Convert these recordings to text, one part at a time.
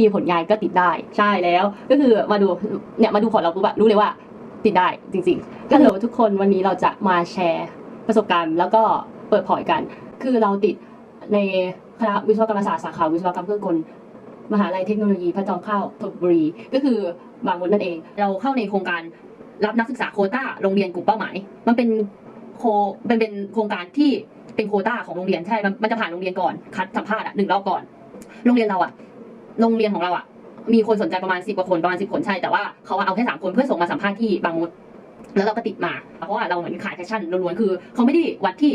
มีผลงานก็ติดได้ใช่แล้ว ก็คือมาดูเนี่ยมาดูพอร์ตเราปุ๊บอะรู้เลยว่าติดได้จริงๆก็เลยทุกคนวันนี้เราจะมาแชร์ประสบการณ์ แล้วก็เปิดพอร์ตกัน คือเราติดในคณะวิศวกรรมศาสตร์สาขาวิศวกรรมเครื่องกลมหาลัยเทคโนโลยีพระจอมเกล้าธนบุรี ก็คือบางมดนั่นเอง เราเข้าในโครงการรับนักศึกษาโคต้าโรงเรียนกลุ่มเป้าหมาย มันเป็นโคเป็นเป็นโครงการที่เป็นโคต้าของโรงเรียนใช่ มันมันจะผ่านโรงเรียนก่อนคัดสัมภาษณ์อะหนึ่งรอบก่อน โรงเรียนเราอะ โรงเรียนของเราอะ มีคนสนใจประมาณสิบกว่าคนประมาณสิบคนใช่ แต่ว่าเขาเอาแค่สามคนเพื่อส่งมาสัมภาษณ์ที่บางมดแล้วเราก็ติดมา เพราะว่าเราเหมือนขายแฟชั่นล้วนๆคือเขาไม่ได้วัดที่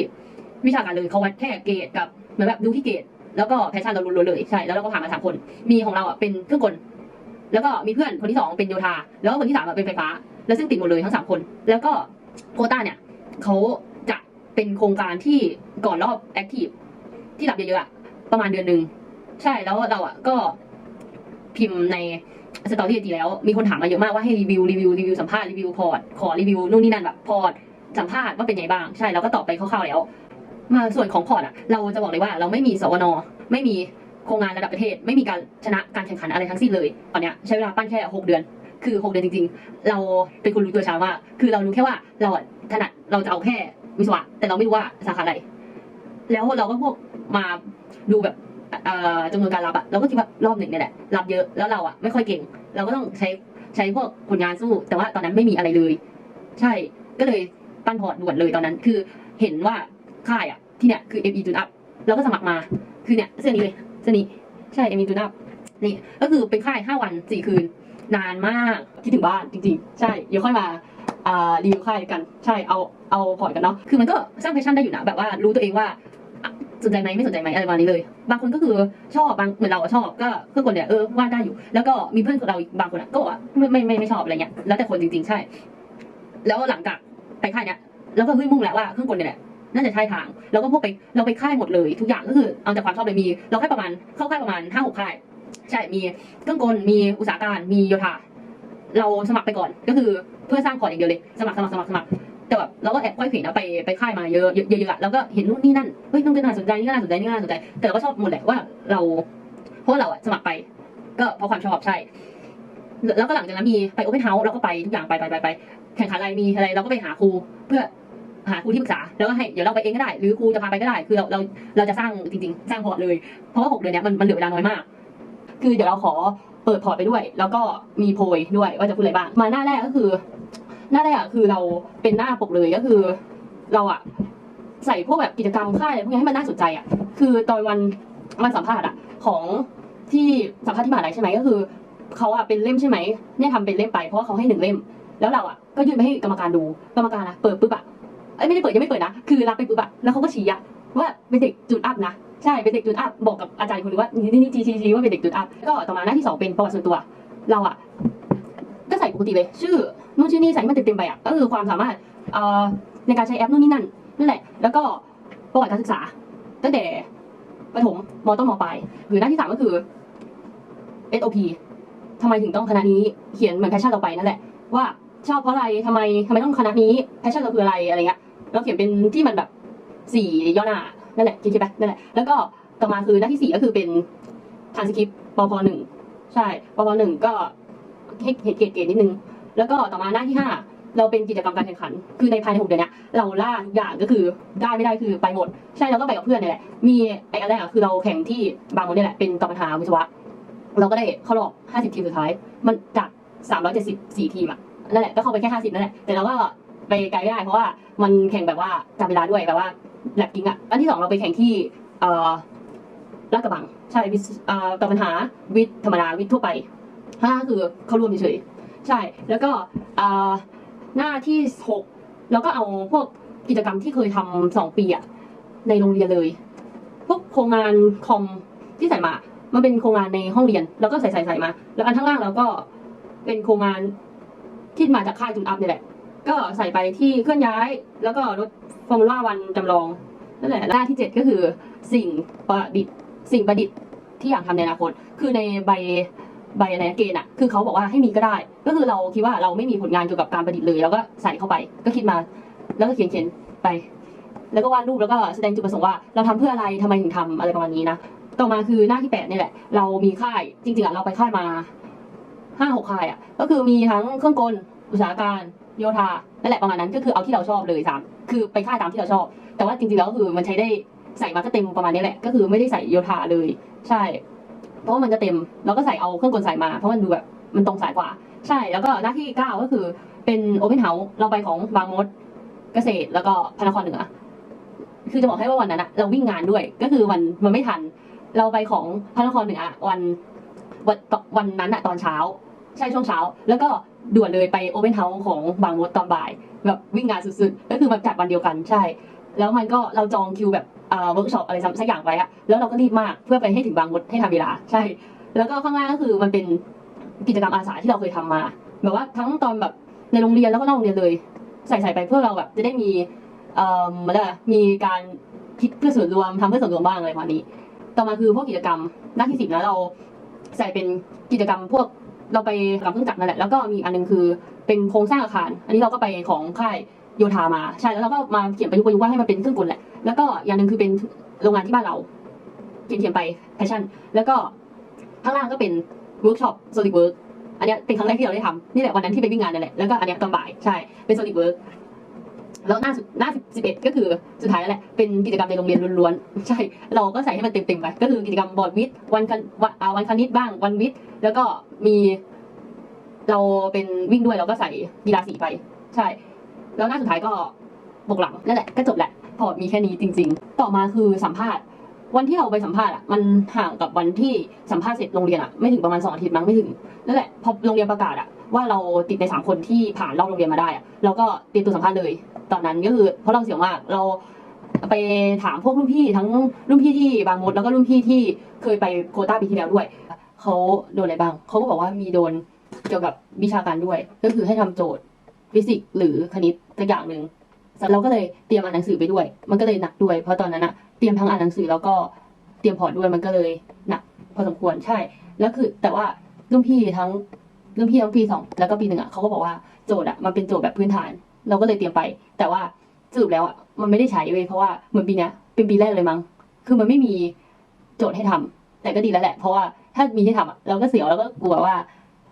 วิชาการเลยเขาวัดแค่เกรดกับเหมือนแบบดูที่เกรดแล้วก็แพชชั่นเราล้วนๆเลยใช่แล้วเราก็ผ่านมาสามคน มีของเราอะเป็นเครื่องกล แล้วก็มีเพื่อนคนที่สองเป็นโยธา แล้วก็คนที่สามอะเป็นไฟฟ้า แล้วซึ่งติดหมดเลยทั้งสามคน แล้วก็โคต้าเนี่ยเขาจะเป็นโครงการที่ก่อนรอบแอคทีฟที่รับเยอะๆอะประมาณเดือนหนึ่งใช่แล้วเราอะก็ พิมพ์ในสตอรี่ดีแล้ว มีคนถามมาเยอะมากว่าให้รีวิวรีวิวรีวิวสัมภาษณ์รีวิวพอร์ตขอรีวิวนู่นนี่นั่นแบบพอร์ตสัมภาษณ์ว่าเป็นไงบ้างใช่เราก็ตอบไปคร่าวๆแล้ว มาส่วนของพอร์ตอะเราจะบอกเลยว่าเราไม่มีสวนไม่มีโครงงานระดับประเทศ ไม่มีการชนะการแข่งขันอะไรทั้งสิ้นเลยตอนเนี้ยใช้เวลาปั้นแค่หกเดือน คือหกเดือนจริง ๆ เราเป็นคนรู้ตัวช้ามากคือเรารู้แค่ว่าเราถนัดเราจะเอาแค่วิศวะ แต่เราไม่รู้ว่าสาขาอะไรแล้วเราก็พวกมาดูแบบ จำนวนการรับอะเราก็คิดว่ารอบหนึ่งเนี่ยแหละรับเยอะแล้วเราอะไม่ค่อยเก่ง เราก็ต้องใช้ใช้พวกผลงานสู้ แต่ว่าตอนนั้นไม่มีอะไรเลย ใช่ก็เลยปั้นพอร์ตด่วนเลยตอนนั้น คือเห็นว่าค่ายอะที่เนี่ยคือ ME จุนอัพเราก็สมัครมาคือเนี่ยเสื้อนี้เลยเสื้อนี้ใช่ ME จุนอัพนี่ก็คือเป็นค่ายห้าวันสี่คืน นานมากคิดถึงบ้านจริง ๆ ใช่เดี๋ยวค่อยมารีวิวค่ายกันใช่เอาเอาพอร์ตกันเนาะคือมันก็สร้างแพชชั่นได้อยู่นะแบบว่ารู้ตัวเองว่า สนใจไหมไม่สนใจไหมอะไรประมาณนี้เลย บางคนก็คือชอบบางเหมือนเราอะชอบก็เครื่องกลเนี่ยเออวาดได้อยู่ แล้วก็มีเพื่อนของเราบางคนอะก็บอกว่าไม่ไม่ไม่ไม่ชอบอะไรเงี้ยแล้วแต่คนจริง ๆ ใช่ แล้วหลังจากไปค่ายเนี้ยแล้วก็เฮ้ยมุ่งแล้วว่าเครื่องกลเนี่ยแหละน่าจะใช่ทางเราก็พวกไปเราไปค่ายหมดเลยทุกอย่างก็คือเอาจากความชอบเลยมี เราแค่ประมาณเข้าค่ายประมาณห้าหกค่าย ใช่มีเครื่องกลมีอุตสาหการมีโยธาเราสมัครไปก่อนก็คือเพื่อสร้างพอร์ตอย่างเดียวเลย สมัครสมัครสมัครสมัคร แต่แบบเราก็แอบค่อยเขวนะไปไปค่ายมาเยอะเยอะเยอะๆอะแล้วก็เห็นนู่นนี่นั่นเฮ้ยนู่นก็น่าสนใจนี่ก็น่าสนใจนี่ก็น่าสนใจ แต่เราก็ชอบหมดแหละว่าเราเพราะเราอะสมัครไป ก็เพราะความชอบใช่ แล้วก็หลังจากนั้นมีไปโอเพนเฮาส์เราก็ไปทุกอย่างไปไปไปไปแข่งขันอะไรมีอะไรเราก็ไปหาครูเพื่อหาครูที่ปรึกษาแล้วก็ให้เดี๋ยวเราไปเองก็ได้ หรือครูจะพาไปก็ได้ คือเราเราเราจะสร้างจริง ๆ สร้างพอร์ตเลย เพราะว่าหกเดือนเนี้ยมันมันเหลือเวลาน้อยมาก คือเดี๋ยวเราขอเปิดพอร์ตไปด้วย แล้วก็มีโพยด้วยว่าจะพูดอะไรบ้าง มาหน้าแรกก็คือ หน้าแรกอะคือเราเป็นหน้าปกเลยก็คือ เราอะใส่พวกแบบกิจกรรมค่ายอะไรพวกนี้ให้มันน่าสนใจอะคือตอนวันวันสัมภาษณ์อะของที่สัมภาษณ์ที่มหาลัยใช่ไหมก็คือเขาอะเป็นเล่มใช่ไหมเนี่ยทำเป็นเล่มไปเพราะว่าเขาให้หนึ่งเล่ม แล้วเราอะก็ยื่นไปให้กรรมการดูกรรมการอะเปิดปุ๊บอะเอ้ยไม่ได้เปิดยังไม่เปิดนะคือรับไปปุ๊บอะแล้วเขาก็ชี้อะว่าเป็นเด็กจุดอัพนะใช่เป็นเด็กจุดอัพบอกกับอาจารย์คนหนึงว่านี่นี่ชี้ชี้ชี้ว่าเป็นเด็กจุดอัพก็ต่อมาหน้าที่สองเป็นประวัติส่วนตัว เราอะก็ใส่ปกติเลย ชื่อ นู่นชื่อนี่ใส่มันเต็มๆไปอะก็คือความสามารถในการใช้แอปนู่นนี่นั่นนั่นแหละ แล้วก็ประวัติการศึกษา ตั้งแต่ประถมมต้นมปลายหรือหน้าที่สามก็คือ SOP ทำไมถึงต้องคณะนี้เขียนเหมือนแพชชั่นเราไปนั่นแหละ ว่าชอบเพราะอะไรทำไมทำไมต้องคณะนี้แพชชั่นเราคืออะไรอะไรเงี้ยเราเขียนเป็นที่มันแบบสี่ย่อหน้านั่นแหละคิดไปนั่นแหละแล้วก็ต่อมาคือหน้าที่สี่ก็คือเป็นทานสคริปต์ปพหนึ่งใช่ปพหนึ่งก็ให้เกรดเกรดเกรดนิดนึง แล้วก็ต่อมาหน้าที่ห้าเราเป็นกิจกรรมการแข่งขัน คือในภายในหกเดือนเนี้ยเราล่าทุกอย่างก็คือได้ไม่ได้คือไปหมด ใช่เราก็ไปกับเพื่อนเนี่ยแหละ มีไอ้อันแรกอะคือเราแข่งที่บางมดเนี่ยแหละ เป็นตอบปัญหาวิศวะ เราก็ได้เข้ารอบห้าสิบทีมสุดท้าย มันจากสามร้อยเจ็ดสิบสี่ทีมอะนั่นแหละ ก็เข้าไปแค่ห้าสิบนั่นแหละ แต่เราก็ไปไกลไม่ได้ เพราะว่ามันแข่งแบบว่าจับเวลาด้วย แบบว่าแลบกิ้งอะอันที่สองเราไปแข่งที่เอ่อลาดกระบัง ใช่วิศเอ่อตอบปัญหาวิทย์ธรรมดาวิทย์ทั่วไปห้าคือเข้ารวมเฉยๆ ใช่ แล้วก็อ่อหน้าที่หกเราก็เอาพวกกิจกรรมที่เคยทำสองปีอะในโรงเรียนเลย พวกโครงงานคอมที่ใส่มา มันเป็นโครงงานในห้องเรียน แล้วก็ใส่ใส่ใส่มา แล้วอันข้างล่างเราก็เป็นโครงงานที่มาจากค่ายจุนอัพเนี่ยแหละ ก็ใส่ไปที่เคลื่อนย้าย แล้วก็รถฟอร์มูล่าวันจำลองนั่นแหละหน้าที่เจ็ดก็คือสิ่งประดิษฐ์สิ่งประดิษฐ์ที่อยากทำในอนาคต คือในใบ ใบอะไรนะเกณฑ์อะคือเขาบอกว่าให้มีก็ได้ ก็คือเราคิดว่าเราไม่มีผลงานเกี่ยวกับการประดิษฐ์เลยแล้วก็ใส่เข้าไป ก็คิดมาแล้วก็เขียนเขียนไป แล้วก็วาดรูปแล้วก็แสดงจุดประสงค์ว่า เราทำเพื่ออะไรทำไมถึงทำอะไรประมาณนี้นะต่อมาคือหน้าที่แปดนี่แหละ เรามีค่ายจริงๆอะเราไปค่ายมาห้าหกค่ายอะก็คือมีทั้งเครื่องกลอุตสาหการโยธานั่นแหละประมาณนั้นก็คือเอาที่เราชอบเลยสามคือไปค่ายตามที่เราชอบ แต่ว่าจริงๆแล้วก็คือมันใช้ได้ใส่มาก็เต็มประมาณนี้แหละ ก็คือไม่ได้ใส่โยธาเลย ใช่ เพราะมันจะเต็มเราก็ใส่เอาเครื่องกลใส่มา เพราะมันดูแบบมันตรงสายกว่า ใช่แล้วก็หน้าที่เก้าก็คือเป็นโอเพนเฮาส์เราไปของบางมดเกษตรแล้วก็พระนครเหนือคือจะบอกให้ว่าวันนั้นอะเราวิ่งงานด้วย ก็คือวันมันไม่ทัน เราไปของพระนครเหนือวันวันวันนั้นอะตอนเช้า ใช่ช่วงเช้า แล้วก็ด่วนเลยไปโอเ n นเฮาส์ของบางมดตอนบ่าย แบบวิ่งงานสุดๆ ก็คือมันจัดวันเดียวกันใช่ แล้วมันก็เราจองคิวแบบ เวิร์กช็อปอะไรสักอย่างไปอะแล้วเราก็รีบมากเพื่อไปให้ถึงบางมดให้ทันเวลาใช่ แล้วก็ข้างล่างก็คือมันเป็นกิจกรรมอาสาที่เราเคยทำมา แบบว่าทั้งตอนแบบในโรงเรียนแล้วก็นอกโรงเรียนเลย ใส่ใส่ไปเพื่อเราแบบจะได้มีเอ่อมาเลยมีการคิดเพื่อส่วนรวมทำเพื่อส่วนรวมบ้างอะไรประมาณนี้ ต่อมาคือพวกกิจกรรมหน้าที่สิบนะเราใส่เป็นกิจกรรมพวกเราไปกับเครื่องจักรนั่นแหละแล้วก็มีอันหนึงคือเป็นโครงสร้างอาคาร อันนี้เราก็ไปของค่ายโยธามา ใช่แล้วเราก็มาเขียนประยุกต์ประยุกต์ว่าให้มันเป็นเครื่องกลแหละ แล้วก็อย่างหนึ่งคือเป็นโรงงานที่บ้านเราเขียนเขียนไปแพชชั่น แล้วก็ข้างล่างก็เป็นเวิร์กช็อปโซลิดเวิร์กอันนี้เป็นครั้งแรกที่เราได้ทำนี่แหละวันนั้นที่ไปวิ่งงานนั่นแหละแล้วก็อันนี้ตอนบ่ายใช่เป็นโซลิดเวิร์กแล้วหน้าสุดหน้าสิบเอ็ดก็คือสุดท้ายแล้วแหละเป็นกิจกรรมในโรงเรียนล้วนๆ ใช่ เราก็ใส่ให้มันเต็มๆไปก็คือกิจกรรมบอร์ดวิทย์วันคันวันวันคณิตบ้างวันวิทย์แล้วก็มีเราเป็นวิ่งด้วยเราก็ใส่กีฬาสีไป ใช่ แล้วหน้าสุดท้ายก็บกหลังนั่นแหละก็จบแหละ พอมีแค่นี้จริง ๆ ต่อมาคือสัมภาษณ์ วันที่เราไปสัมภาษณ์อะมันห่างกับวันที่สัมภาษณ์เสร็จโรงเรียนอะไม่ถึงประมาณสองอาทิตย์มั้งไม่ถึงนั่นแหละพอโรงเรียนประกาศอะว่าเราติดในสามคนที่ผ่านรอบโรงเรียนมาได้อะเราก็เตรียมตัวสัมภาษณ์เลย ตอนนั้นก็คือเพราะเราเสียวมากเราไปถามพวกรุ่นพี่ทั้งรุ่นพี่ที่บางมดแล้วก็รุ่นพี่ที่เคยไปโคต้าปีที่แล้วด้วยเขาโดนอะไรบ้างเขาก็บอกว่ามีโดนเกี่ยวกับวิชาการด้วย ก็คือให้ทำโจทย์ฟิสิกส์หรือคณิตสักอย่างหนึ่ง เราก็เลยเตรียมอ่านหนังสือไปด้วย มันก็เลยหนักด้วย เพราะตอนนั้นอะเตรียมทั้งอ่านหนังสือแล้วก็เตรียมพอร์ตด้วยมันก็เลยหนักพอสมควรใช่ แล้วคือแต่ว่ารุ่นพี่ทั้งรุ่นพี่ทั้งปีสองแล้วก็ปีหนึ่งอะเขาก็บอกว่าโจทย์อะมันเป็นโจทย์แบบพื้นฐาน เราก็เลยเตรียมไป แต่ว่าสรุปแล้วอะมันไม่ได้ใช้เว้ยเพราะว่าเหมือนปีเนี้ยเป็นปีแรกเลยมั้งคือมันไม่มีโจทย์ให้ทำแต่ก็ดีแล้วแหละ เพราะว่าถ้ามีให้ทำอะเราก็เสียวแล้วก็กลัวว่า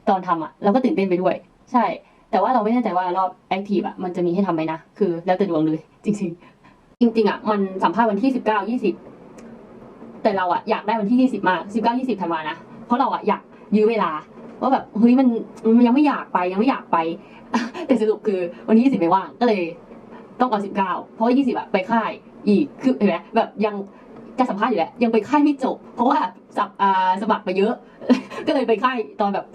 ตอนทำอะเราก็ตื่นเต้นไปด้วย ใช่ แต่ว่าเราไม่แน่ใจว่ารอบแอคทีฟอะมันจะมีให้ทำไหมนะ คือแล้วแต่ดวงเลย จริง ๆ จริง ๆอะมันสัมภาษณ์วันที่สิบเก้ายี่สิบแต่เราอะอยากได้วันที่ยี่สิบมาสิบเก้ายี่สิบธันวานะเพราะเราอะอยากยื้อเวลาว่าแบบเฮ้ยมันมันยังไม่อยากไปยังไม่อยากไป แต่สรุปคือวันที่ยี่สิบไม่ว่างก็เลย ต้องเอาสิบเก้าเพราะว่ายี่สิบอะไปค่ายอีกคือเห็นไหมแบบยังจะสัมภาษณ์อยู่แหละยังไปค่ายไม่จบ เพราะว่าสับอ่าสมัครไปเยอะ ก็เลยไปค่ายตอนแบบ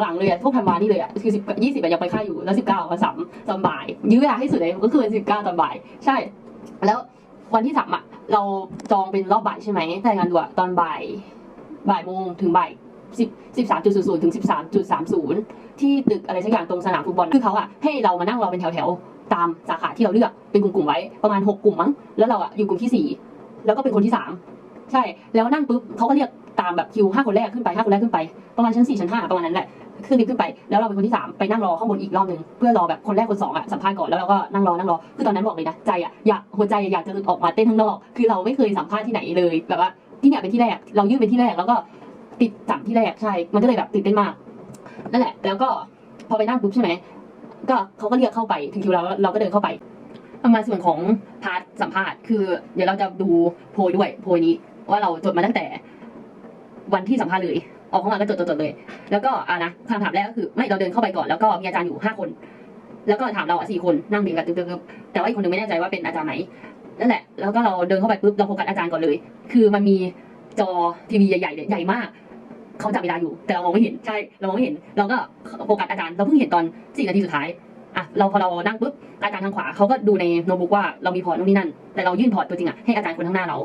หลังๆเลยอะพวกธันวานี่เลยอะคือสิบยี่สิบยังไปค่ายอยู่แล้วสิบเก้ามาสัมตอนบ่าย ยื้อเวลาให้สุดเลยก็คือวันสิบเก้าตอนบ่าย ใช่ แล้ววันที่สามอะเราจองเป็นรอบบ่ายใช่ไหมรายงานดูอะตอนบ่ายบ่ายโมงถึงบ่ายสิบสิบสามจุดศูนย์ถึงสิบสามจุดสามศูนย์ที่ตึกอะไรสักอย่างตรงสนามฟุตบอลคือเขาอะให้เรามานั่งรอเป็นแถวๆตามสาขาที่เราเลือกเป็นกลุ่มๆไว้ประมาณหกกลุ่มมั้งแล้วเราอะอยู่กลุ่มที่สี่แล้วก็เป็นคนที่สามใช่แล้วนั่งปุ๊บเขาก็เรียก ตามแบบคิวห้าคนแรกขึ้นไปห้าคนแรกขึ้นไปประมาณชั้นสี่ชั้นห้าประมาณนั้นแหละขึ้นลิฟต์ขึ้นไปแล้วเราเป็นคนที่สามไปนั่งรอข้างบนอีกรอบหนึ่งเพื่อรอแบบคนแรกคนสองอะสัมภาษณ์ก่อนแล้วเราก็นั่งรอนั่งรอคือตอนนั้นบอกเลยนะใจอะอยากหัวใจอยากจะหลุดออกมาเต้นข้างนอกคือเราไม่เคยสัมภาษณ์ที่ไหนเลยแบบว่าที่เนี่ยเป็นที่แรกเรายื่นเป็นที่แรกแล้วก็ติดจับที่แรกใช่ มันก็เลยแบบตื่นเต้นมากนั่นแหละ แล้วก็พอไปนั่งปุ๊บใช่ไหมก็เขาก็เรียกเข้าไปถึงคิวเราเราก็เดินเข้าไปมาส่วนของพาร์ทสัมภาษณ์คือ เดี๋ยวเราจะดูโพยด้วยโพยนี้ว่าเราจดมาตั้งแต่ วันที่สัมภาษณ์เลยออกเข้ามาก็จดจดจดเลย แล้วก็อ่านะคำถามแรกก็คือไม่เราเดินเข้าไปก่อนแล้วก็มีอาจารย์อยู่ห้าคน แล้วก็ถามเราอะสี่คนนั่งเรียงกันตึ๊บๆแต่ว่าอีกคนหนึงไม่แน่ใจว่าเป็นอาจารย์ไหนนั่นแหละ แล้วก็เราเดินเข้าไปปุ๊บเราโฟกัสอาจารย์ก่อนเลย คือมันมีจอทีวีใหญ่ๆเลยใหญ่มากเขาจับเวลาอยู่แต่เรามองไม่เห็นใช่เรามองไม่เห็น เราก็โฟกัสอาจารย์เราเพิ่งเห็นตอนสี่นาทีสุดท้ายอะเราพอเรานั่งปุ๊บอาจารย์ทางขวาเขาก็ดูในโน้ตบุ๊กว่าเรามีพอร์ตนู่นนี่นั่น แต่เรายื่นพอร์ตตัวจริงอะให้อาจารย์คนข้างหน้าเรา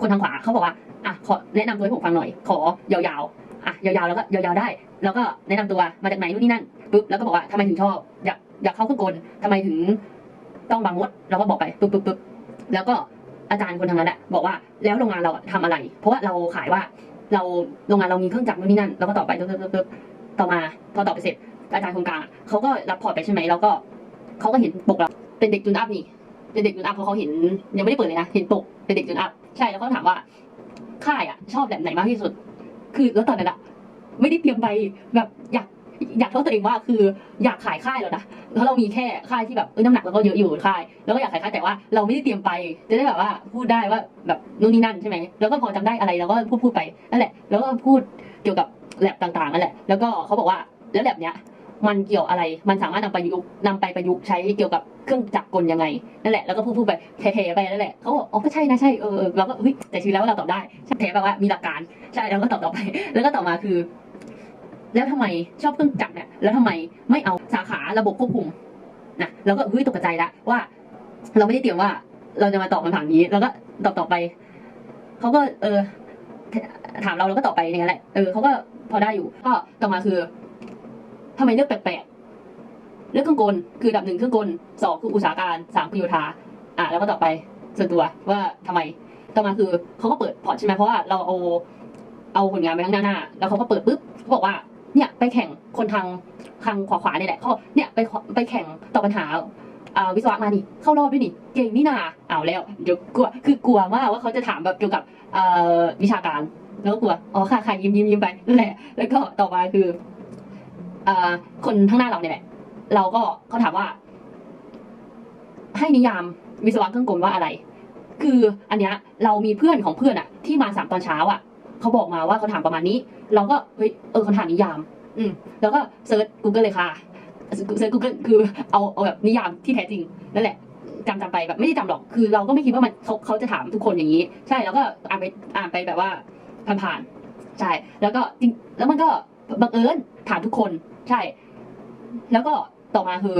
คนทางขวาเขาบอกว่าอะขอแนะนำตัวให้ผมฟังหน่อย ขอยาวๆอะยาวๆแล้วก็ยาวๆได้ แล้วก็แนะนำตัวมาจากไหนนู่นนี่นั่นปุ๊บแล้วก็บอกว่าทำไมถึงชอบอยากอยากเข้าเครื่องกลทำไมถึงต้องบางมดเราก็บอกไปปุ๊บปุ๊บปุ๊บแล้วก็อาจารย์คนทางนั้นแหละบอกว่าแล้วโรงงานเราอะทำอะไร เพราะว่าเราขายว่าเราโรงงานเรามีเครื่องจักรนู่นนี่นั่นแล้วก็ต่อไปปึ๊บปึ๊บปึ๊บต่อมาพอตอบไปเสร็จอาจารย์โครงการเขาก็รับพอร์ตไปใช่ไหมแล้วก็เขาก็เห็นปกเราเป็นเด็กจุนอัพนี่เป็นเด็กจุนอัพเพราะเขาเห็นยังไม่ได้เปิดเลยนะเห็นปกเป็นเด็กจุนอัพ ใช่แล้วเขาถามว่าค่ายอะชอบแบบไหนมากที่สุด คือแล้วตอนนั้นอะไม่ได้เตรียมไปแบบอยากอยากโทษตัวเองว่าคืออยากขายค่ายแล้วนะเพราะเรามีแค่ค่ายที่แบบน้ำหนักเราก็เยอะอยู่ค่าย แล้วก็อยากขายค่ายแต่ว่าเราไม่ได้เตรียมไป จะได้แบบว่าพูดได้ว่าแบบนู่นนี่นั่นใช่ไหมแล้วก็พอจำได้อะไรเราก็พูดพูดไปนั่นแหละ แล้วก็พูดเกี่ยวกับแลบต่างๆนั่นแหละ แล้วก็เขาบอกว่าแล้วแลบเนี้ยมันเกี่ยวอะไร มันสามารถนำไปยุกนำไปประยุกต์ใช้เกี่ยวกับ เครื่องจักรกลยังไงนั่นแหละแล้วก็พูดพูดไปเทๆไปนั่นแหละเขาบอกอ๋อก็ใช่นะใช่เออเราก็เฮ้ยแต่ชีแล้วเราตอบได้ใช่แท้แปลว่ามีหลักการใช่แล้วก็ตอบต่อไป แล้วก็ต่อมาคือ แล้วทำไมชอบเครื่องจักรเนี่ยแล้วทำไมไม่เอาสาขาระบบควบคุมนะเราก็เฮ้ยตกใจละว่า เราไม่ได้เตรียมว่าเราจะมาตอบคำถามนี้ แล้วก็ตอบต่อไปเขาก็ เออ ถามเราเราก็ตอบไปอย่างนั้นแหละเออเขาก็พอได้อยู่ ก็ต่อมาคือทำไมเลือกแปลกๆ เลือกเครื่องกลคือดับหนึ่งเครื่องกลสองคืออุตสาหการสามคือโยธาอะแล้วก็ต่อไปส่วนตัวว่าทำไมต่อมาคือเขาก็เปิดพอร์ตใช่ไหมเพราะว่าเราเอาเอาผลงานไปข้างหน้าหน้าแล้วเขาก็เปิดปุ๊บเขาบอกว่าเนี่ยไปแข่งคนทางทางขวาขวาเนี่ยแหละเขาเนี่ยไปไปแข่งตอบปัญหาวิศวะมานี่เข้ารอบด้วยนี่เก่งนี่นาเอาแล้วเดี๋ยวกลัวคือกลัวมากว่าเขาจะถามแบบเกี่ยวกับวิชาการแล้วก็กลัวอ๋อค่ะค่ะยิ้มยิ้มยิ้มไปนั่นแหละแล้วก็ต่อมาคืออคนข้างหน้าเราเนี่ยแหละ เราก็เขาถามว่า ให้นิยามวิศวะเครื่องกลว่าอะไร คืออันเนี้ยเรามีเพื่อนของเพื่อนอะที่มาสามตอนเช้าอะเขาบอกมาว่าเขาถามประมาณนี้ เราก็เฮ้ยเออเขาถามนิยาม อืมแล้วก็เซิร์ช Google เลยค่ะเซิร์ช Google คือเอาเอาแบบนิยามที่แท้จริงนั่นแหละจำจำไปแบบไม่ได้จำหรอก คือเราก็ไม่คิดว่ามันเขาเขาจะถามทุกคนอย่างนี้ ใช่แล้วก็อ่านไปอ่านไปแบบว่าผ่านๆใช่ แล้วก็จริงแล้วมันก็บังเอิญถามทุกคน ใช่ แล้วก็ ต่อมาคือ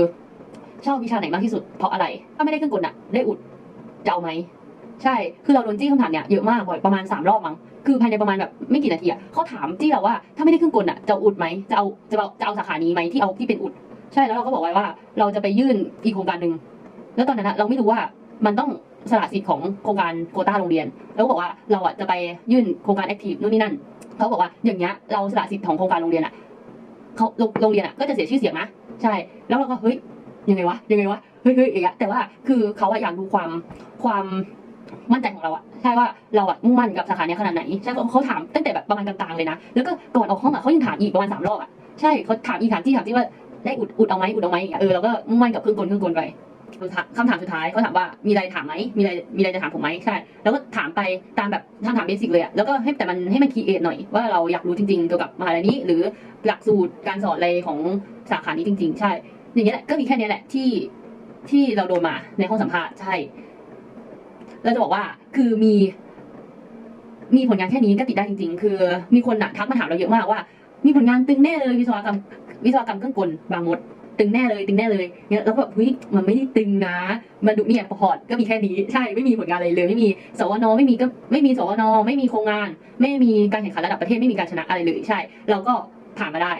ชอบวิชาไหนมากที่สุดเพราะอะไร ถ้าไม่ได้เครื่องกลอะได้อุดจะเอาไหมใช่ คือเราโดนจี้คำถามเนี่ยเยอะมากบ่อยประมาณสามรอบมั้ง คือภายในประมาณแบบไม่กี่นาทีอะเขาถามจี้เราว่าถ้าไม่ได้เครื่องกลอะจะอุดไหมจะเอาจะเอาจะเอาสาขานี้ไหมที่เอาที่เป็นอุด ใช่ แล้วเราก็บอกไว้ว่า เราจะไปยื่นอีกโครงการหนึ่ง แล้วตอนนั้นเราไม่รู้ว่ามันต้องสละสิทธิ์ของโครงการโควต้าโรงเรียน แล้วก็บอกว่าเราอะจะไปยื่นโครงการแอคทีฟนู่นนี่นั่น เขาบอกว่าอย่างเงี้ยเราสละสิทธิ์ของโครงการโรงเรียนอะเขาโรงโรงเรียนอะก็จะเสียชื่อเสียงนะ ใช่ แล้วเราก็เฮ้ยยังไงวะยังไงวะเฮ้ยเฮ้ยอย่างเงี้ยแต่ว่าคือเขาอะอยากดูความความมั่นใจของเราอะใช่ว่าเราอะมุ่งมั่นกับสาขาเนี้ยขนาดไหนใช่เขาเขาถามตั้งแต่แบบประมาณกลางๆเลยนะแล้วก็ก่อนออกห้องอะเขายังถามอีกประมาณสามรอบอะใช่เขาถามอีกถามที่ถามที่ว่าได้อุดอุดเอาไหมอุดเอาไหมอย่างเงี้ยเออเราก็มุ่งมั่นกับเครื่องกลเครื่องกลไป คำถามสุดท้ายเขาถามว่ามีอะไรถามไหมมีอะไรมีอะไรจะถามผมไหมใช่ แล้วก็ถามไปตามแบบคำถามเบสิกเลยอะแล้วก็ให้แต่มันให้มันคีเอทหน่อยว่าเราอยากรู้จริงๆเกี่ยวกับมหาลัยนี้ หรือหลักสูตรการสอนอะไรของสาขานี้จริง ๆ ใช่ อย่างเงี้ยแหละก็มีแค่นี้แหละที่ที่เราโดนมาในห้องสัมภาษณ์ใช่เราจะบอกว่าคือมี มีผลงานแค่นี้ก็ติดได้จริง ๆ คือ มีคนน่ะทักมาถามเราเยอะมากว่า มีผลงานตึงแน่เลยวิศวกรรมวิศวกรรมเครื่องกลบางมด ตึงแน่เลยตึงแน่เลยเนี่ยแล้วแบบเฮ้ยมันไม่ได้ตึงนะ มันดูเนี่ยพอร์ตก็มีแค่นี้ใช่ไม่มีผลงานอะไรเลย ไม่มีสวนไม่มีก็ไม่มีสวนไม่มีโครงงาน ไม่มีการแข่งขันระดับประเทศไม่มีการชนะอะไรเลยใช่ เราก็ผ่านมาได้